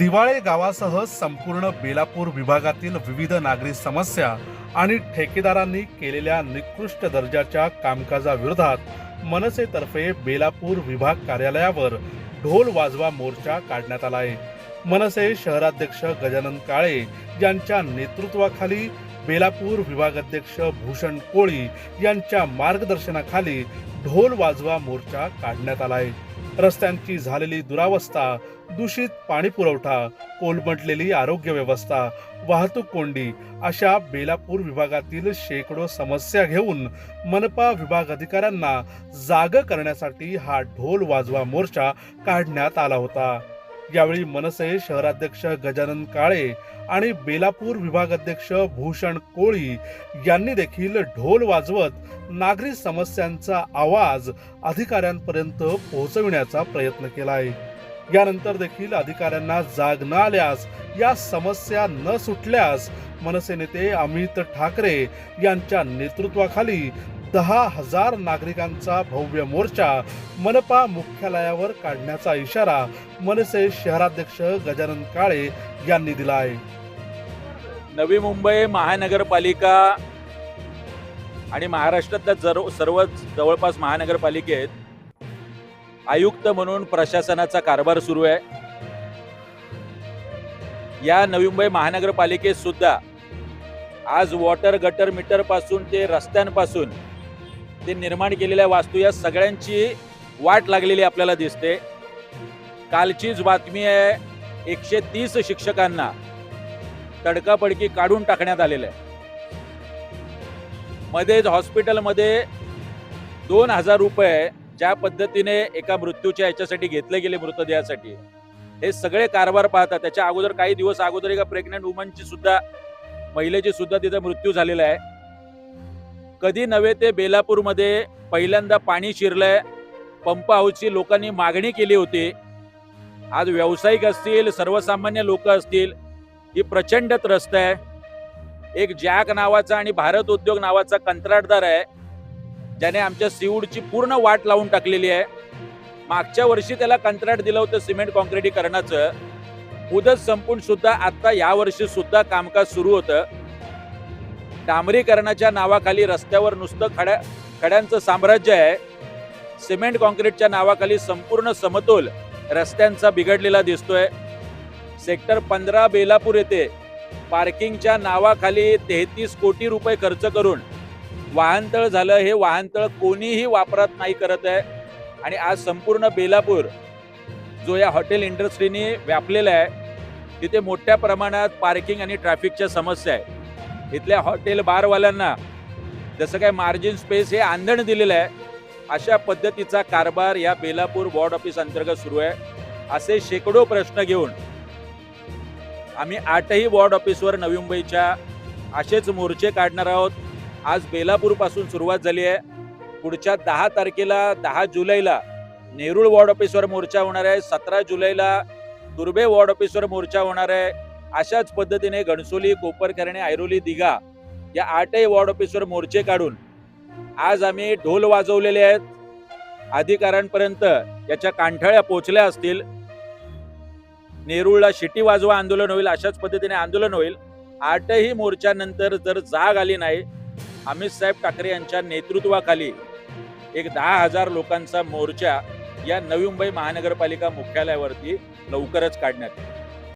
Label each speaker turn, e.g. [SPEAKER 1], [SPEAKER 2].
[SPEAKER 1] दिवाळे गावासह संपूर्ण बेलापूर विभागातील विविध नागरी समस्या आणि ठेकेदारांनी केलेल्या निकृष्ट दर्जाच्या कामकाजाविरोधात मनसेतर्फे बेलापूर विभाग कार्यालयावर ढोल वाजवा मोर्चा काढण्यात आला आहे मनसे शहराध्यक्ष गजानन काळे यांच्या नेतृत्वाखाली बेलापूर विभागाध्यक्ष भूषण कोळी यांच्या मार्गदर्शनाखाली ढोल वाजवा मोर्चा काढण्यात आला आहे रस्त्यांची झालेली दुरावस्था दूषित पाणी पुरवठा कोलमडलेली आरोग्य व्यवस्था वाहतूक कोंडी अशा बेलापूर विभागातील शेकडो समस्या घेऊन मनपा विभाग अधिकाऱ्यांना जाग करण्यासाठी हा ढोल वाजवा मोर्चा काढण्यात आला होता. यावेळी मनसे शहराध्यक्ष गजानन काळे आणि बेलापूर विभागाध्यक्ष भूषण कोळी यांनी देखील ढोल वाजवत नागरी समस्यांचा आवाज अधिकाऱ्यांपर्यंत पोहोचविण्याचा प्रयत्न केला आहे यानंतर देखील अधिकाऱ्यांना जाग न आल्यास या समस्या न सुटल्यास मनसे नेते अमित ठाकरे यांच्या नेतृत्वाखाली दहा हजार नागरिकांचा भव्य मोर्चा मनपा मुख्यालयावर काढण्याचा इशारा मनसे शहराध्यक्ष गजानन काळे यांनी दिला आहे
[SPEAKER 2] नवी मुंबई महानगरपालिका आणि महाराष्ट्रातल्या जर सर्व जवळपास महानगरपालिकेत आयुक्त म्हणून प्रशासनाचा कारभार सुरू आहे. या नवी मुंबई महानगरपालिकेत सुद्धा आज वॉटर गटर मीटरपासून ते रस्त्यांपासून ते निर्माण केलेल्या वास्तू या सगळ्यांची वाट लागलेली आपल्याला दिसते. कालचीच बातमी आहे एकशे तीस शिक्षकांना तडकापडकी काढून टाकण्यात आलेलं आहे. मध्येच हॉस्पिटलमध्ये दोन हजार रुपये ज्या पद्धतीने एका मृत्यूच्या याच्यासाठी घेतले गेले मृतदेहासाठी हे सगळे कारभार पाहतात त्याच्या अगोदर काही दिवस अगोदर एका प्रेग्नंट वुमनची सुद्धा महिलेची सुद्धा तिथे मृत्यू झालेला आहे. कधी नव्हे ते बेलापूरमध्ये पहिल्यांदा पाणी शिरलंय. पंप हाऊसची लोकांनी मागणी केली होती. आज व्यावसायिक असतील सर्वसामान्य लोक असतील ही प्रचंड त्रस्त आहे. एक जॅक नावाचा आणि भारत उद्योग नावाचा कंत्राटदार आहे. ज्याने आमच्या सीवूडची पूर्ण वाट लावून टाकलेली आहे. मागच्या वर्षी त्याला कंत्राट दिलं होतं सिमेंट कॉन्क्रिटीकरणाचं मुदत संपून सुद्धा आत्ता या वर्षी सुद्धा कामकाज सुरू होतं. डांबरीकरणाच्या नावाखाली रस्त्यावर नुसतं खड्या खड्यांचं साम्राज्य आहे. सिमेंट कॉन्क्रीटच्या नावाखाली संपूर्ण समतोल रस्त्यांचा बिघडलेला दिसतोय. सेक्टर पंधरा बेलापूर येथे पार्किंगच्या नावाखाली तेहतीस कोटी रुपये खर्च करून वाहनतळ झालं. हे वाहनतळ कोणीही वापरात नाही करत आहे. आणि आज संपूर्ण बेलापूर जो या हॉटेल इंडस्ट्रीने व्यापलेला आहे तिथे मोठ्या प्रमाणात पार्किंग आणि ट्रॅफिकच्या समस्या आहे. इथल्या हॉटेल बारवाल्यांना जसं काय मार्जिन स्पेस हे आंधण दिलेलं आहे अशा पद्धतीचा कारभार या बेलापूर वॉर्ड ऑफिस अंतर्गत सुरू आहे. असे शेकडो प्रश्न घेऊन आम्ही आठही वॉर्ड ऑफिसवर नवी मुंबईच्या असेच मोर्चे काढणार आहोत. आज बेलापूरपासून सुरुवात झाली आहे. पुढच्या दहा तारखेला दहा जुलैला नेरूळ वॉर्ड ऑफिसवर मोर्चा होणार आहे. सतरा जुलैला दुर्बे वॉर्ड ऑफिसवर मोर्चा होणार आहे. अशाच पद्धतीने घणसोली कोपरकरणे ऐरोली दिघा या आठही वॉर्ड ऑफिसवर मोर्चे काढून आज आम्ही ढोल वाजवलेले आहेत. अधिकाऱ्यांपर्यंत याच्या कांठाळ्या पोचल्या असतील. नेरुळला शिटी वाजवा आंदोलन होईल अशाच पद्धतीने आंदोलन होईल. आठही मोर्चानंतर जर जाग आली नाही अमित साहेब ठाकरे यांच्या नेतृत्वाखाली एक दहा हजार लोकांचा मोर्चा या नवी मुंबई महानगरपालिका मुख्यालयावरती लवकरच काढण्यात येईल.